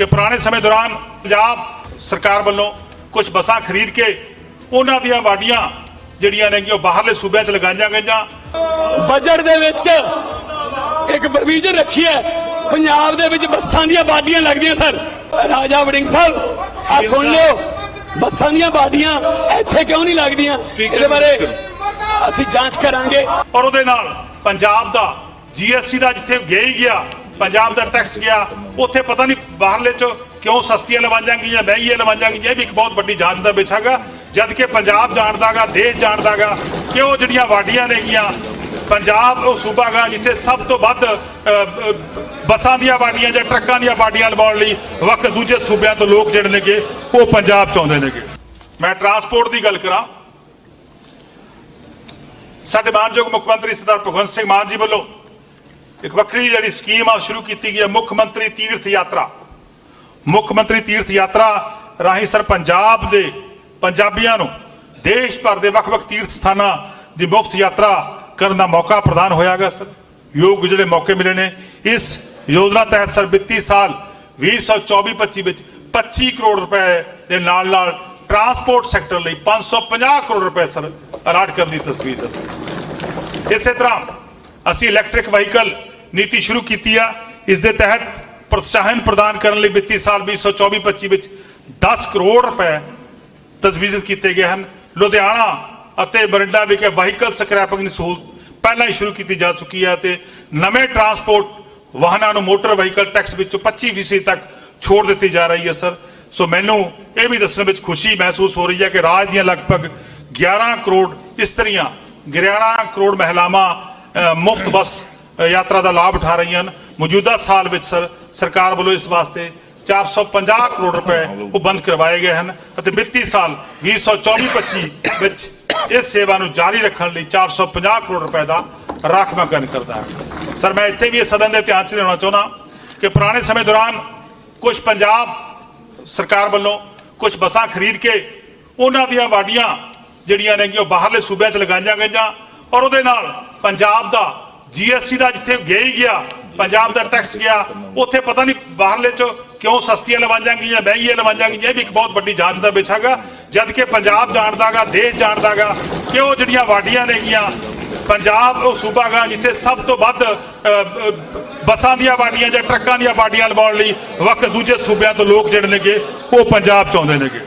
ਕਿ ਪੁਰਾਣੇ ਸਮੇਂ ਦੌਰਾਨ ਪੰਜਾਬ ਸਰਕਾਰ ਵੱਲੋਂ ਕੁਝ ਬੱਸਾਂ ਖਰੀਦ ਕੇ ਉਹਨਾਂ ਦੀਆਂ ਵਾਡੀਆਂ ਜਿਹੜੀਆਂ ਨੇ ਕਿ ਉਹ ਬਾਹਰਲੇ ਸੂਬਿਆਂ 'ਚ ਲਗਾਈਆਂ ਗਈਆਂ। ਬਜਟ ਦੇ ਵਿੱਚ ਇੱਕ ਪ੍ਰੋਵੀਜ਼ਨ ਰੱਖੀ ਹੈ ਪੰਜਾਬ ਦੇ ਵਿੱਚ ਬੱਸਾਂ ਦੀਆਂ ਬਾਡੀਆਂ ਲੱਗਦੀਆਂ ਸਰ ਰਾਜਾ ਵੜਿੰਗ ਸਾਹਿਬ ਆ ਸੁਣ ਲਿਓ ਬੱਸਾਂ ਦੀਆਂ ਬਾਡੀਆਂ ਇੱਥੇ ਕਿਉਂ ਨਹੀਂ ਲੱਗਦੀਆਂ? ਇਹਦੇ ਬਾਰੇ ਅਸੀਂ ਜਾਂਚ ਕਰਾਂਗੇ। ਔਰ ਉਹਦੇ ਨਾਲ ਪੰਜਾਬ ਦਾ ਜੀਐਸਟੀ ਦਾ ਜਿੱਥੇ ਗਿਆ ਹੀ ਗਿਆ ਪੰਜਾਬ ਦਾ ਟੈਕਸ ਗਿਆ, ਉੱਥੇ ਪਤਾ ਨਹੀਂ ਬਾਹਰਲੇ ਚ ਕਿਉਂ ਸਸਤੀਆਂ ਲਵਾਈਆਂ ਗਈਆਂ, ਮਹਿੰਗੀਆਂ ਲਵਾਈਆਂ ਗਈਆਂ, ਇਹ ਵੀ ਇੱਕ ਬਹੁਤ ਵੱਡੀ ਜਾਂਚ ਦਾ ਵਿਸ਼ਾ ਹੈਗਾ। ਜਦ ਕਿ ਪੰਜਾਬ ਜਾਣਦਾਗਾ ਦੇਸ਼ ਜਾਣਦਾਗਾ ਕਿ ਉਹ ਜਿਹੜੀਆਂ ਵਾਡੀਆਂ ਨੇਗੀਆਂ ਪੰਜਾਬ, ਉਹ ਸੂਬਾ ਗਾ ਜਿੱਥੇ ਸਭ ਤੋਂ ਵੱਧ ਬੱਸਾਂ ਦੀਆਂ ਵਾਡੀਆਂ ਜਾਂ ਟਰੱਕਾਂ ਦੀਆਂ ਵਾਡੀਆਂ ਲਵਾਉਣ ਲਈ ਵੱਖ ਦੂਜੇ ਸੂਬਿਆਂ ਤੋਂ ਲੋਕ ਜਿਹੜੇ ਨੇਗੇ, ਉਹ ਪੰਜਾਬ ਚ ਆਉਂਦੇ ਨੇਗੇ। ਮੈਂ ਟਰਾਂਸਪੋਰਟ ਦੀ ਗੱਲ ਕਰਾਂ। ਸਾਡੇ ਮਾਨਯੋਗ ਮੁੱਖ ਮੰਤਰੀ ਸਰਦਾਰ ਭਗਵੰਤ ਸਿੰਘ ਮਾਨ ਜੀ ਵੱਲੋਂ ਇੱਕ ਵੱਖਰੀ ਜਿਹੜੀ ਸਕੀਮ ਆ ਸ਼ੁਰੂ ਕੀਤੀ ਗਈ ਹੈ ਮੁੱਖ ਮੰਤਰੀ ਤੀਰਥ ਯਾਤਰਾ। ਮੁੱਖ ਮੰਤਰੀ ਤੀਰਥ ਯਾਤਰਾ ਰਾਹੀਂ ਸਰ ਪੰਜਾਬ ਦੇ ਪੰਜਾਬੀਆਂ ਨੂੰ ਦੇਸ਼ ਭਰ ਦੇ ਵੱਖ-ਵੱਖ ਤੀਰਥ ਸਥਾਨਾਂ ਦੀ ਮੁਫਤ ਯਾਤਰਾ ਕਰਨ ਦਾ ਮੌਕਾ ਪ੍ਰਦਾਨ ਹੋਇਆਗਾ ਸਰ। ਯੋਗ ਜਿਹੜੇ ਮੌਕੇ ਮਿਲੇ ਨੇ, ਇਸ ਯੋਜਨਾ ਤਹਿਤ ਸਰ ਵਿੱਤੀ ਸਾਲ 2024-25 ਵਿੱਚ 25 ਕਰੋੜ ਰੁਪਏ ਦੇ ਨਾਲ-ਨਾਲ ਟਰਾਂਸਪੋਰਟ ਸੈਕਟਰ ਲਈ 550 ਕਰੋੜ ਰੁਪਏ ਸਰ ਅਲਾਟ ਕਰਨ ਦੀ ਤਸਵੀਰ ਹੈ ਸਰ ਇਸੇ ਤਰ੍ਹਾਂ ਅਸੀਂ ਇਲੈਕਟ੍ਰਿਕ ਵਹੀਕਲ ਨੀਤੀ ਸ਼ੁਰੂ ਕੀਤੀ ਆ। ਇਸ ਦੇ ਤਹਿਤ ਪ੍ਰੋਤਸਾਹਨ ਪ੍ਰਦਾਨ ਕਰਨ ਲਈ ਵਿੱਤੀ ਸਾਲ 2024-25 ਵਿੱਚ 10 ਕਰੋੜ ਰੁਪਏ ਤਜਵੀਜ਼ ਕੀਤੇ ਗਏ ਹਨ। ਲੁਧਿਆਣਾ ਅਤੇ ਬਰਿੰਡਾ ਵਿਖੇ ਵਹੀਕਲ ਸਕ੍ਰੈਪਿੰਗ ਦੀ ਸਹੂਲਤ ਪਹਿਲਾਂ ਹੀ ਸ਼ੁਰੂ ਕੀਤੀ ਜਾ ਚੁੱਕੀ ਹੈ ਤੇ ਨਵੇਂ ਟਰਾਂਸਪੋਰਟ ਵਾਹਨਾਂ ਨੂੰ ਮੋਟਰ ਵਹੀਕਲ ਟੈਕਸ ਵਿੱਚੋਂ 25% ਤੱਕ ਛੋੜ ਦਿੱਤੀ ਜਾ ਰਹੀ ਹੈ ਸਰ। ਸੋ ਮੈਨੂੰ ਇਹ ਵੀ ਦੱਸਣ ਵਿੱਚ ਖੁਸ਼ੀ ਮਹਿਸੂਸ ਹੋ ਰਹੀ ਹੈ ਕਿ ਰਾਜ ਦੀਆਂ ਲਗਭਗ 11 ਕਰੋੜ ਇਸਤਰੀਆਂ 11 ਕਰੋੜ ਮਹਿਲਾਵਾਂ ਮੁਫਤ ਬੱਸ ਯਾਤਰਾ ਦਾ ਲਾਭ ਉਠਾ ਰਹੀਆਂ ਹਨ। ਮੌਜੂਦਾ ਸਾਲ ਵਿੱਚ ਸਰ, ਸਰਕਾਰ ਵੱਲੋਂ ਇਸ ਵਾਸਤੇ 450 ਕਰੋੜ ਰੁਪਏ ਉਹ ਬੰਦ ਕਰਵਾਏ ਗਏ ਹਨ ਅਤੇ ਵਿੱਤੀ ਸਾਲ 2024-25 ਵਿੱਚ ਇਸ ਸੇਵਾ ਨੂੰ ਜਾਰੀ ਰੱਖਣ ਲਈ 450 ਕਰੋੜ ਰੁਪਏ ਦਾ ਰਾਖਵਾਂਕਰਨ ਕਰਦਾ ਹੈ। ਸਰ, ਮੈਂ ਇੱਥੇ ਵੀ ਇਹ ਸਦਨ ਦੇ ਧਿਆਨ ਚ ਲਿਆਉਣਾ ਚਾਹੁੰਦਾ ਕਿ ਪੁਰਾਣੇ ਸਮੇਂ ਦੌਰਾਨ ਕੁਝ ਪੰਜਾਬ ਸਰਕਾਰ ਵੱਲੋਂ ਕੁਝ ਬੱਸਾਂ ਖਰੀਦ ਕੇ ਉਹਨਾਂ ਦੀਆਂ ਵਾਡੀਆਂ ਜਿਹੜੀਆਂ ਨੇ ਕਿ ਉਹ ਬਾਹਰਲੇ ਸੂਬਿਆਂ 'ਚ ਲਗਾਈਆਂ ਗਈਆਂ ਔਰ ਉਹਦੇ ਨਾਲ ਪੰਜਾਬ ਦਾ ਜੀਐਸਟੀ ਦਾ ਜਿੱਥੇ ਗਿਆ ਹੀ ਗਿਆ, ਪੰਜਾਬ ਦਾ ਟੈਕਸ ਗਿਆ, ਉੱਥੇ ਪਤਾ ਨਹੀਂ ਬਾਹਰਲੇ 'ਚ ਕਿਉਂ ਸਸਤੀਆਂ ਲਵਾਈਆਂ ਗਈਆਂ, ਮਹਿੰਗੀਆਂ ਲਵਾਈਆਂ ਗਈਆਂ, ਇਹ ਵੀ ਇੱਕ ਬਹੁਤ ਵੱਡੀ ਜਾਂਚ ਦਾ ਵਿਸ਼ਾ ਹੈਗਾ। ਜਦ ਕਿ ਪੰਜਾਬ ਜਾਣਦਾਗਾ ਦੇਸ਼ ਜਾਣਦਾਗਾ ਕਿ ਉਹ ਜਿਹੜੀਆਂ ਵਾਡੀਆਂ ਨੇਗੀਆਂ ਪੰਜਾਬ ਉਹ ਸੂਬਾ ਗਾ ਜਿੱਥੇ ਸਭ ਤੋਂ ਵੱਧ ਬੱਸਾਂ ਦੀਆਂ ਵਾਡੀਆਂ ਜਾਂ ਟਰੱਕਾਂ ਦੀਆਂ ਵਾਡੀਆਂ ਲਵਾਉਣ ਲਈ ਵੱਖ ਦੂਜੇ ਸੂਬਿਆਂ ਤੋਂ ਲੋਕ ਜਿਹੜੇ ਨੇਗੇ, ਉਹ ਪੰਜਾਬ ਚ ਆਉਂਦੇ ਨੇਗੇ।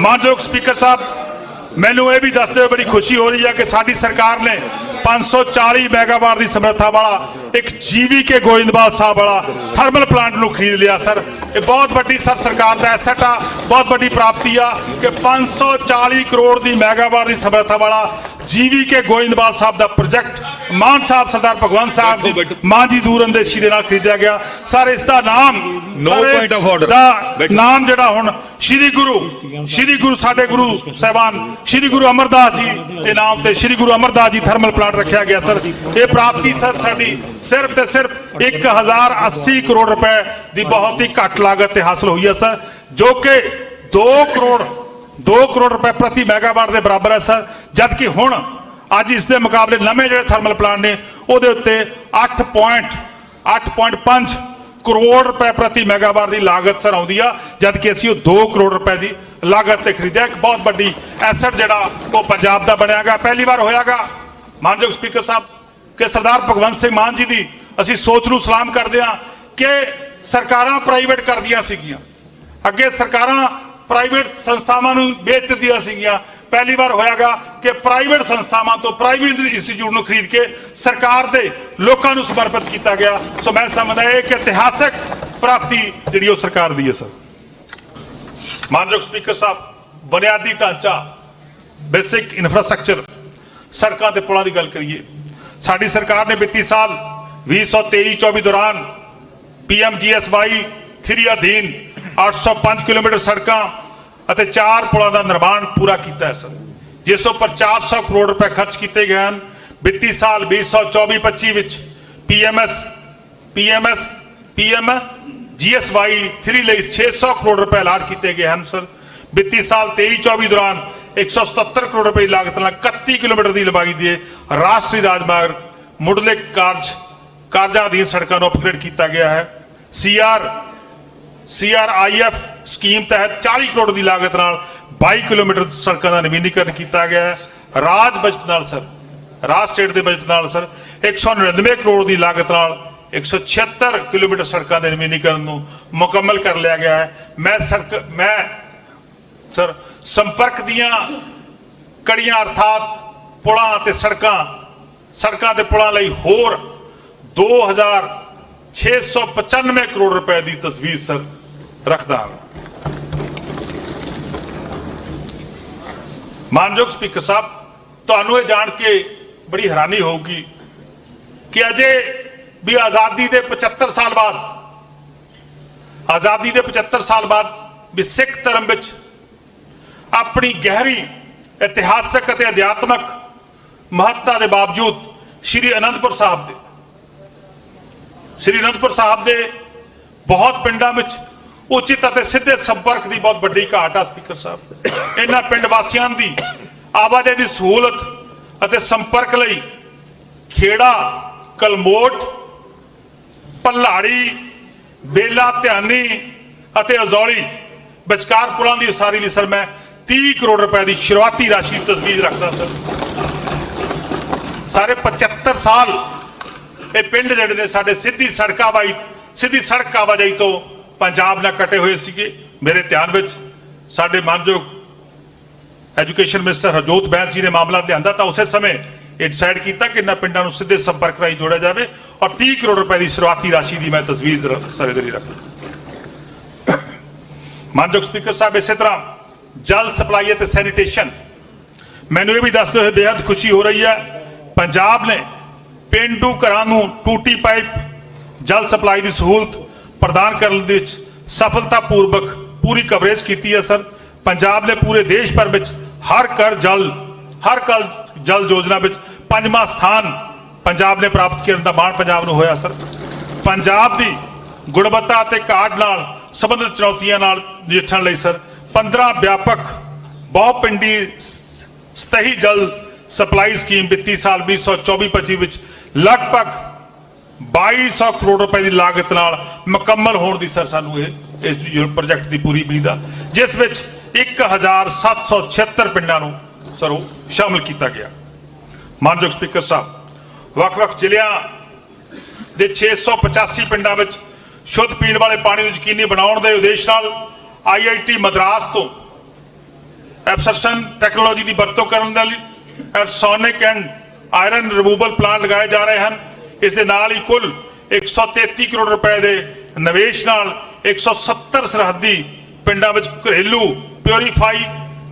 ਮਾਨਯੋਗ ਸਪੀਕਰ ਸਾਹਿਬ, ਮੈਨੂੰ ਇਹ ਵੀ ਦੱਸਦੇ ਹੋਏ ਬੜੀ ਖੁਸ਼ੀ ਹੋ ਰਹੀ ਹੈ ਕਿ ਸਾਡੀ ਸਰਕਾਰ ਨੇ 540 ਮੈਗਾਵਾਟ ਦੀ ਸਮਰੱਥਾ ਵਾਲਾ, ਇੱਕ ਜੀਵੀ ਕੇ ਗੋਇੰਦਵਾਲ ਸਾਹਿਬ ਵਾਲਾ ਥਰਮਲ ਪਲਾਂਟ ਨੂੰ ਖਰੀਦ ਲਿਆ, ਸਰ। ਇਹ ਬਹੁਤ ਵੱਡੀ, ਸਰ, ਸਰਕਾਰ ਦਾ ਐਸੈਟ ਆ, ਬਹੁਤ ਵੱਡੀ ਪ੍ਰਾਪਤੀ ਆ ਕਿ 540 ਕਰੋੜ ਦੀ ਮੈਗਾਵਾਟ ਦੀ ਸਮਰੱਥਾ ਵਾਲਾ G V K Goindwal Sahib ਦਾ ਪ੍ਰੋਜੈਕਟ ਮਾਨ ਸਾਹਿਬ ਸਰਦਾਰ ਭਗਵੰਤ ਸਾਹਿਬ ਦੀ ਮਾਂ ਜੀ ਦੂਰ ਅੰਦੇਸ਼ੀ ਦੇ ਨਾਲ ਖਰੀਦਿਆ ਗਿਆ ਸਰ ਇਸ ਦਾ ਨਾਮ of order. ਦਾ ਬੈਠੋ। ਨਾਮ ਜਿਹੜਾ ਹੁਣ ਸ੍ਰੀ ਗੁਰੂ ਸ੍ਰੀ ਗੁਰੂ ਸਾਡੇ ਗੁਰੂ ਸਾਹਿਬਾਨ ਸ੍ਰੀ ਗੁਰੂ ਅਮਰਦਾਸ ਜੀ ਦੇ ਨਾਮ ਤੇ ਸ੍ਰੀ ਗੁਰੂ ਅਮਰਦਾਸ ਜੀ ਥਰਮਲ ਪਲਾਂਟ ਰੱਖਿਆ ਗਿਆ ਸਰ ਇਹ ਪ੍ਰਾਪਤੀ ਸਰ ਸਾਡੀ ਸਿਰਫ ਤੇ ਸਿਰਫ 1080 ਕਰੋੜ ਰੁਪਏ ਦੀ ਬਹੁਤ ਹੀ ਘੱਟ ਲਾਗਤ ਤੇ ਹਾਸਲ ਹੋਈ ਹੈ ਸਰ ਜੋ ਕਿ 2 ਕਰੋੜ 2 ਕਰੋੜ ਰੁਪਏ ਪ੍ਰਤੀ ਮੈਗਾਵਾਟ ਦੇ ਬਰਾਬਰ ਹੈ, ਸਰ। ਜਦ ਕਿ ਹੁਣ ਅੱਜ ਇਸ ਦੇ ਮੁਕਾਬਲੇ ਨਵੇਂ ਜਿਹੜੇ ਥਰਮਲ ਪਲਾਂਟ ਨੇ, ਉਹਦੇ ਉੱਤੇ 8 ਪੁਆਇੰਟ 8.5 ਕਰੋੜ ਰੁਪਏ ਪ੍ਰਤੀ ਮੈਗਾਵਾਟ ਦੀ ਲਾਗਤ, ਸਰ, ਆਉਂਦੀ ਆ। ਜਦ ਕਿ ਅਸੀਂ ਉਹ 2 ਕਰੋੜ ਰੁਪਏ ਦੀ ਲਾਗਤ ਤੇ ਖਰੀਦਿਆ। ਇੱਕ ਬਹੁਤ ਵੱਡੀ ਐਸੈਟ ਜਿਹੜਾ, ਉਹ ਪੰਜਾਬ ਦਾ ਬਣਿਆਗਾ ਪਹਿਲੀ ਵਾਰ ਹੋਇਆਗਾ। ਮਾਨਯੋਗ ਸਪੀਕਰ ਸਾਹਿਬ, ਕਿ ਸਰਦਾਰ ਭਗਵੰਤ ਸਿੰਘ ਮਾਨ ਜੀ ਦੀ ਅਸੀਂ ਸੋਚ ਨੂੰ ਸਲਾਮ ਕਰਦੇ ਹਾਂ ਕਿ ਸਰਕਾਰਾਂ ਪ੍ਰਾਈਵੇਟ ਕਰਦੀਆਂ ਸੀਗੀਆਂ। ਅੱਗੇ ਸਰਕਾਰਾਂ ਪ੍ਰਾਈਵੇਟ ਸੰਸਥਾਵਾਂ ਨੂੰ ਵੇਚ ਦਿੱਤੀਆਂ ਸੀਗੀਆਂ। ਪਹਿਲੀ ਵਾਰ ਹੋਇਆਗਾ ਕਿ ਪ੍ਰਾਈਵੇਟ ਸੰਸਥਾਵਾਂ ਤੋਂ ਪ੍ਰਾਈਵੇਟ ਇੰਸਟੀਚਿਊਟ ਨੂੰ ਖਰੀਦ ਕੇ ਸਰਕਾਰ ਦੇ ਲੋਕਾਂ ਨੂੰ ਸਮਰਪਿਤ ਕੀਤਾ ਗਿਆ। ਸੋ ਮੈਂ ਸਮਝਦਾ ਇਹ ਇੱਕ ਇਤਿਹਾਸਕ ਪ੍ਰਾਪਤੀ ਜਿਹੜੀ ਉਹ ਸਰਕਾਰ ਦੀ ਹੈ, ਸਰ। ਮਾਨਯੋਗ ਸਪੀਕਰ ਸਾਹਿਬ, ਬੁਨਿਆਦੀ ਢਾਂਚਾ, ਬੇਸਿਕ ਇਨਫਰਾਸਟ੍ਰਕਚਰ, ਸੜਕਾਂ ਤੇ ਪੁਲਾਂ ਦੀ ਗੱਲ ਕਰੀਏ। ਸਾਡੀ ਸਰਕਾਰ ਨੇ ਵਿੱਤੀ ਸਾਲ 2023-24 ਦੌਰਾਨ ਪੀਐਮਜੀਐਸਵਾਈ 3 ਅਧੀਨ 805 ਕਿਲੋਮੀਟਰ ਸੜਕਾਂ ਅਤੇ 4 ਪੁਲਾਂ ਦਾ ਨਿਰਮਾਣ ਪੂਰਾ ਕੀਤਾ ਹੈ, ਸਰ। ਜਿਸ ਉੱਪਰ 400 ਕਰੋੜ ਰੁਪਏ ਖਰਚ ਕੀਤੇ ਗਏ ਹਨ। ਵਿੱਤੀ ਸਾਲ 2024-25 ਵਿੱਚ ਪੀਐਮਐਸ ਪੀਐਮਐਸ, ਪੀਐਮ ਜੀਐਸਵਾਈ 3 ਲਈ 600 ਕਰੋੜ ਰੁਪਏ ਅਲਾਟ ਕੀਤੇ ਗਏ ਹਨ, ਸਰ। ਵਿੱਤੀ ਸਾਲ 23-24 ਦੌਰਾਨ 177 ਕਰੋੜ ਰੁਪਏ ਲਾਗਤ ਨਾਲ 31 ਕਿਲੋਮੀਟਰ ਦੀ ਲੰਬਾਈ ਦੇ ਰਾਸ਼ਟਰੀ ਰਾਜਮਾਰਗ ਮੁੱਢਲੇ ਕਾਰਜ, ਕਾਰਜਾਂ ਦੀ ਸੜਕਾਂ ਨੂੰ ਅਪਗ੍ਰੇਡ ਕੀਤਾ ਗਿਆ ਹੈ। ਸੀਆਰ ਸੀਆਰਆਈਐਫ ਸਕੀਮ ਤਹਿਤ 40 ਕਰੋੜ ਦੀ ਲਾਗਤ ਨਾਲ 22 ਕਿਲੋਮੀਟਰ ਸੜਕਾਂ ਦਾ ਨਵੀਨੀਕਰਨ ਕੀਤਾ ਗਿਆ ਹੈ। ਰਾਜ ਬਜਟ ਨਾਲ, ਸਰ। ਰਾਜ ਸਟੇਟ ਦੇ ਬਜਟ ਨਾਲ, ਸਰ। 199 ਕਰੋੜ ਦੀ ਲਾਗਤ ਨਾਲ 176 ਕਿਲੋਮੀਟਰ ਸੜਕਾਂ ਦੇ ਨਵੀਨੀਕਰਨ ਨੂੰ ਮੁਕੰਮਲ ਕਰ ਲਿਆ ਗਿਆ ਹੈ। ਮੈਂ ਸੜਕ ਮੈਂ, ਸਰ, ਸੰਪਰਕ ਦੀਆਂ ਕੜੀਆਂ ਅਰਥਾਤ ਪੁਲਾਂ ਅਤੇ ਸੜਕਾਂ ਸੜਕਾਂ ਤੇ ਪੁਲਾਂ ਲਈ ਹੋਰ 2695 ਕਰੋੜ ਰੁਪਏ ਦੀ ਤਜਵੀਜ਼ ਸਰ। ਰੱਖਦਾ ਹਾਂ ਮਾਨਯੋਗ ਸਪੀਕਰ ਸਾਹਿਬ ਤੁਹਾਨੂੰ ਇਹ ਜਾਣ ਕੇ ਬੜੀ ਹੈਰਾਨੀ ਹੋਊਗੀ ਕਿ ਅਜੇ ਵੀ ਆਜ਼ਾਦੀ ਦੇ 75 ਸਾਲ ਬਾਅਦ, ਆਜ਼ਾਦੀ ਦੇ 75 ਸਾਲ ਬਾਅਦ ਵੀ ਸਿੱਖ ਧਰਮ ਵਿੱਚ ਆਪਣੀ ਗਹਿਰੀ ਇਤਿਹਾਸਕ ਅਤੇ ਅਧਿਆਤਮਕ ਮਹੱਤਤਾ ਦੇ ਬਾਵਜੂਦ ਸ੍ਰੀ ਅਨੰਦਪੁਰ ਸਾਹਿਬ ਦੇ, ਸ੍ਰੀ ਅਨੰਦਪੁਰ ਸਾਹਿਬ ਦੇ ਬਹੁਤ ਪਿੰਡਾਂ ਵਿੱਚ ਉਚਿਤ ਅਤੇ ਸਿੱਧੇ ਸੰਪਰਕ ਦੀ ਬਹੁਤ ਵੱਡੀ ਘਾਟ ਆ, ਸਪੀਕਰ ਸਾਹਿਬ। ਇਹਨਾਂ ਪਿੰਡ ਵਾਸੀਆਂ ਦੀ ਆਵਾਜਾਈ ਦੀ ਸਹੂਲਤ ਅਤੇ ਸੰਪਰਕ ਲਈ ਖੇੜਾ, ਕਲਮੋਟ, ਪੱਲਾੜੀ, ਬੇਲਾ, ਧਿਆਨੀ ਅਤੇ ਅਜ਼ੌਲੀ ਵਿਚਕਾਰ ਪੁਲਾਂ ਦੀ ਉਸਾਰੀ ਲਈ ਸਰ ਮੈਂ 30 ਕਰੋੜ ਰੁਪਏ ਦੀ ਸ਼ੁਰੂਆਤੀ ਰਾਸ਼ੀ ਦੀ ਤਜਵੀਜ਼ ਰੱਖਦਾ ਸਰ। ਸਾਰੇ 75 ਸਾਲ ਇਹ ਪਿੰਡ ਜਿਹੜੇ ਨੇ ਸਾਡੇ ਸਿੱਧੀ ਸੜਕਾਂ ਆਵਾਈ ਸਿੱਧੀ ਸੜਕ ਆਵਾਜਾਈ ਤੋਂ ਪੰਜਾਬ ਨਾਲ ਕਟੇ ਹੋਏ ਸੀਗੇ ਮੇਰੇ ਧਿਆਨ ਵਿੱਚ। ਸਾਡੇ ਮਾਨਯੋਗ ਐਜੂਕੇਸ਼ਨ ਮਿਨਿਸਟਰ ਹਰਜੋਤ ਬੈਂਸ ਜੀ ਨੇ ਮਾਮਲਾ ਲਿਆਂਦਾ ਤਾਂ ਉਸੇ ਸਮੇਂ ਇਹ ਡਿਸਾਈਡ ਕੀਤਾ ਕਿ ਇਹਨਾਂ ਪਿੰਡਾਂ ਨੂੰ ਸਿੱਧੇ ਸੰਪਰਕ ਰਾਹੀਂ ਜੋੜਿਆ ਜਾਵੇ ਔਰ 30 ਕਰੋੜ ਰੁਪਏ ਦੀ ਸ਼ੁਰੂਆਤੀ ਰਾਸ਼ੀ ਦੀ ਮੈਂ ਤਸਵੀਰ ਰ- ਸਾਰੇ ਦੇ ਲਈ ਰੱਖਦਾ ਮਾਨਯੋਗ ਸਪੀਕਰ ਸਾਹਿਬ, ਇਸੇ ਤਰ੍ਹਾਂ ਜਲ ਸਪਲਾਈ ਅਤੇ ਸੈਨੀਟੇਸ਼ਨ। ਮੈਨੂੰ ਇਹ ਵੀ ਦੱਸਦੇ ਹੋਏ ਬੇहद ਖੁਸ਼ੀ ਹੋ ਰਹੀ ਹੈ। ਪੰਜਾਬ ਨੇ ਪਿੰਡੂ ਘਰਾਂ ਨੂੰ ਟੂਟੀ ਪਾਈਪ, ਜਲ ਸਪਲਾਈ ਦੀ ਸਹੂਲਤ ਪ੍ਰਦਾਨ ਕਰਨ ਦੇ ਵਿੱਚ ਸਫਲਤਾਪੂਰਵਕ ਪੂਰੀ ਕਵਰੇਜ ਕੀਤੀ ਹੈ ਸਰ। ਪੰਜਾਬ ਨੇ ਪੂਰੇ ਦੇਸ਼ ਭਰ ਵਿੱਚ ਹਰ ਘਰ ਜਲ, ਹਰ ਘਰ ਜਲ ਯੋਜਨਾ ਵਿੱਚ ਪੰਜਵਾਂ ਸਥਾਨ ਪੰਜਾਬ ਨੇ ਪ੍ਰਾਪਤ ਕਰਨ ਦਾ ਮਾਣ ਪੰਜਾਬ ਨੂੰ ਹੋਇਆ, ਸਰ। ਪੰਜਾਬ ਦੀ ਗੁਣਵੱਤਾ ਅਤੇ ਕਾਢ ਨਾਲ ਸੰਬੰਧਿਤ ਚੁਣੌਤੀਆਂ ਨਾਲ ਨਜਿੱਠਣ ਲਈ, ਸਰ 15 ਵਿਆਪਕ ਬਹੁ ਪਿੰਡੀ ਸਤਹੀ ਜਲ ਸਪਲਾਈ ਸਕੀਮ ਵਿੱਤੀ ਸਾਲ 2024-25 ਵਿੱਚ ਲਗਭਗ 2200 ਕਰੋੜ ਰੁਪਏ ਦੀ ਲਾਗਤ ਨਾਲ ਮੁਕੰਮਲ ਹੋਣ ਦੀ ਸਰ ਸਾਨੂੰ ਇਹ, ਇਸ ਪ੍ਰੋਜੈਕਟ ਦੀ ਪੂਰੀ ਉਮੀਦ ਆ, ਜਿਸ ਵਿੱਚ 1776 ਪਿੰਡਾਂ ਨੂੰ ਸਰ ਉਹ ਸ਼ਾਮਲ ਕੀਤਾ ਗਿਆ। ਮਾਨਯੋਗ ਸਪੀਕਰ ਸਾਹਿਬ, ਵੱਖ-ਵੱਖ ਜ਼ਿਲ੍ਹਿਆਂ ਦੇ 685 ਪਿੰਡਾਂ ਵਿੱਚ ਸ਼ੁੱਧ ਪੀਣ ਵਾਲੇ ਪਾਣੀ ਨੂੰ ਯਕੀਨੀ ਬਣਾਉਣ ਦੇ ਉਦੇਸ਼ ਨਾਲ ਆਈਆਈਟੀ ਮਦਰਾਸ ਤੋਂ ਐਬਸਰਸ਼ਨ ਟੈਕਨੋਲੋਜੀ ਦੀ ਵਰਤੋਂ ਕਰਨ ਦੇ ਲਈ arsenic and iron removal plant ਲਗਾਏ ਜਾ ਰਹੇ ਹਨ। ਇਸ ਦੇ ਨਾਲ ਹੀ ਕੁੱਲ 133 ਕਰੋੜ ਰੁਪਏ ਦੇ ਨਿਵੇਸ਼ ਨਾਲ 170 ਸਰਹੱਦੀ ਪਿੰਡਾਂ ਵਿੱਚ ਘਰੇਲੂ ਪਿਉਰੀਫਾਈ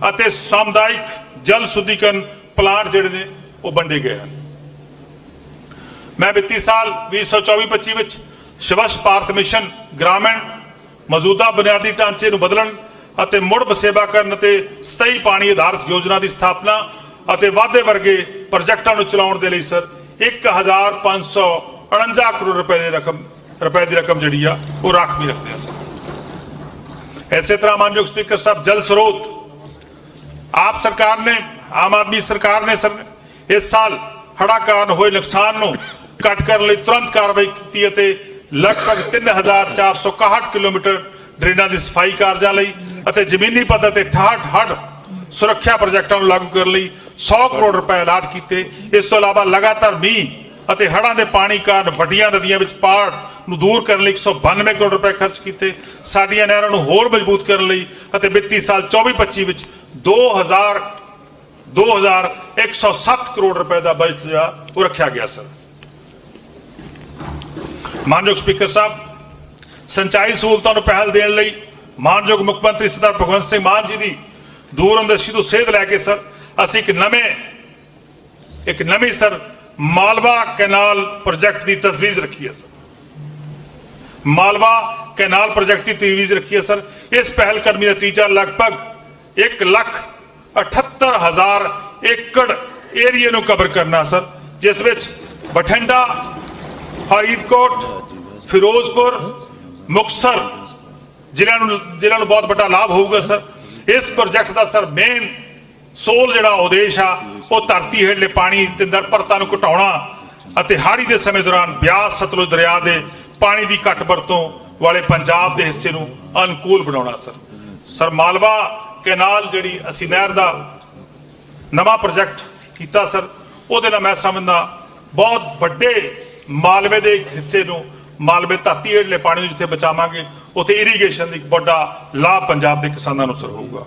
ਅਤੇ ਸਮੁਦਾਇਕ ਜਲ ਸ਼ੁੱਧੀਕਰਨ ਪਲਾਂਟ ਜਿਹੜੇ ਨੇ, ਉਹ ਵੰਡੇ ਗਏ ਹਨ। ਮੈਂ ਵਿੱਤੀ ਸਾਲ 2024-25 ਵਿੱਚ ਸਵੱਛ ਭਾਰਤ ਮਿਸ਼ਨ ਗ੍ਰਾਮੀਣ ਮੌਜੂਦਾ ਬੁਨਿਆਦੀ ਢਾਂਚੇ ਨੂੰ ਬਦਲਣ ਅਤੇ ਮੁੜ ਵਸੇਬਾ ਕਰਨ ਅਤੇ ਸਥਾਈ ਪਾਣੀ ਆਧਾਰਿਤ ਯੋਜਨਾ ਦੀ ਸਥਾਪਨਾ ਅਤੇ ਵਾਧੇ ਵਰਗੇ ਪ੍ਰੋਜੈਕਟਾਂ ਨੂੰ ਚਲਾਉਣ ਦੇ ਲਈ, ਸਰ 1549 ਕਰੋੜ ਰੁਪਏ ਦੀ ਰਕਮ, ਰੁਪਏ ਦੀ ਰਕਮ ਜਿਹੜੀ ਆ, ਉਹ ਰੱਖ ਵੀ ਰੱਖਦੇ ਆ ਸਰ ਇਸੇ ਤਰ੍ਹਾਂ ਮਾਨਯੋਗ ਸਪੀਕਰ ਸਾਹਿਬ, ਜਲ ਸਰੋਤ। ਆਪ ਸਰਕਾਰ ਨੇ, ਆਮ ਆਦਮੀ ਸਰਕਾਰ ਨੇ ਸਰ ਇਸ ਸਾਲ ਹੜਾ ਕਾਰਨ ਹੋਏ ਨੁਕਸਾਨ ਨੂੰ ਘੱਟ ਕਰਨ ਲਈ ਤੁਰੰਤ ਕਾਰਵਾਈ ਕੀਤੀ ਅਤੇ ਲਗਭਗ 3461 ਕਿਲੋਮੀਟਰ ਡਰੇਨਾਂ ਦੀ ਸਫ਼ਾਈ ਕਾਰਜਾਂ ਲਈ ਅਤੇ ਜ਼ਮੀਨੀ ਪੱਧਰ ਤੇ 68 ਹੜ੍ਹ ਸੁਰੱਖਿਆ ਪ੍ਰੋਜੈਕਟਾਂ ਨੂੰ ਲਾਗੂ ਕਰਨ ਲਈ 100 ਕਰੋੜ ਰੁਪਏ ਅਲਾਟ ਕੀਤੇ। ਇਸ ਤੋਂ ਇਲਾਵਾ ਲਗਾਤਾਰ ਮੀਂਹ ਅਤੇ ਹੜ੍ਹਾਂ ਦੇ ਪਾਣੀ ਕਾਰਨ ਵੱਡੀਆਂ ਨਦੀਆਂ ਵਿੱਚ ਪਾੜ ਨੂੰ ਦੂਰ ਕਰਨ ਲਈ 192 ਕਰੋੜ ਰੁਪਏ ਖਰਚ ਕੀਤੇ। ਸਾਡੀਆਂ ਨਹਿਰਾਂ ਨੂੰ ਹੋਰ ਮਜ਼ਬੂਤ ਕਰਨ ਲਈ ਅਤੇ ਵਿੱਤੀ ਸਾਲ 24-25 ਵਿੱਚ 2000 2107 ਕਰੋੜ ਰੁਪਏ ਦਾ ਬਜਟ ਜਿਹੜਾ, ਉਹ ਰੱਖਿਆ ਗਿਆ, ਸਰ। ਮਾਨਯੋਗ ਸਪੀਕਰ ਸਾਹਿਬ, ਸਿੰਚਾਈ ਸਹੂਲਤਾਂ ਨੂੰ ਪਹਿਲ ਦੇਣ ਲਈ ਮਾਨਯੋਗ ਮੁੱਖ ਮੰਤਰੀ ਸਰਦਾਰ ਭਗਵੰਤ ਸਿੰਘ ਮਾਨ ਜੀ ਦੀ ਦੂਰ ਅੰਦਰਸ਼ੀ ਤੋਂ ਸੇਧ ਲੈ ਕੇ ਸਰ, ਅਸੀਂ ਇੱਕ ਨਵੇਂ, ਇੱਕ ਨਵੀਂ ਸਰ ਮਾਲਵਾ ਕੈਨਾਲ ਪ੍ਰੋਜੈਕਟ ਦੀ ਤਜਵੀਜ਼ ਰੱਖੀ ਹੈ ਸਰ। ਮਾਲਵਾ ਕੈਨਾਲ ਪ੍ਰੋਜੈਕਟ ਦੀ ਤਜਵੀਜ਼ ਰੱਖੀ ਹੈ ਸਰ। ਇਸ ਪਹਿਲ ਕਦਮੀ ਦਾ ਨਤੀਜਾ ਲਗਭਗ 1 ਲੱਖ 78 ਹਜ਼ਾਰ ਏਕੜ ਏਰੀਏ ਨੂੰ ਕਵਰ ਕਰਨਾ ਸਰ, ਜਿਸ ਵਿੱਚ ਬਠਿੰਡਾ, ਫਰੀਦਕੋਟ, ਫਿਰੋਜ਼ਪੁਰ, ਮੁਕਤਸਰ ਜ਼ਿਲ੍ਹਿਆਂ ਨੂੰ ਜ਼ਿਲ੍ਹਿਆਂ ਨੂੰ ਬਹੁਤ ਵੱਡਾ ਲਾਭ ਹੋਊਗਾ ਸਰ। ਇਸ ਪ੍ਰੋਜੈਕਟ ਦਾ ਸਰ ਮੇਨ ਸੋਲ ਜਿਹੜਾ ਉਦੇਸ਼ ਆ, ਉਹ ਧਰਤੀ ਹੇਠਲੇ ਪਾਣੀ ਤੇ ਨਿਰਭਰਤਾ ਨੂੰ ਘਟਾਉਣਾ ਅਤੇ ਹਾੜੀ ਦੇ ਸਮੇਂ ਦੌਰਾਨ ਬਿਆਸ ਸਤਲੁਜ ਦਰਿਆ ਦੇ ਪਾਣੀ ਦੀ ਘੱਟ ਵਰਤੋਂ ਵਾਲੇ ਪੰਜਾਬ ਦੇ ਹਿੱਸੇ ਨੂੰ ਅਨੁਕੂਲ ਬਣਾਉਣਾ ਸਰ। ਸਰ ਮਾਲਵਾ ਕੈਨਾਲ ਜਿਹੜੀ ਅਸੀਂ ਨਹਿਰ ਦਾ ਨਵਾਂ ਪ੍ਰੋਜੈਕਟ ਕੀਤਾ ਸਰ, ਉਹਦੇ ਨਾਲ ਮੈਂ ਸਮਝਦਾ ਬਹੁਤ ਵੱਡੇ ਮਾਲਵੇ ਦੇ ਹਿੱਸੇ ਨੂੰ, ਮਾਲਵੇ ਧਰਤੀ ਹੇਠਲੇ ਪਾਣੀ ਨੂੰ ਜਿੱਥੇ ਬਚਾਵਾਂਗੇ ਉੱਥੇ ਇਰੀਗੇਸ਼ਨ ਦੀ ਵੱਡਾ ਲਾਭ ਪੰਜਾਬ ਦੇ ਕਿਸਾਨਾਂ ਨੂੰ ਸਰ ਹੋਊਗਾ।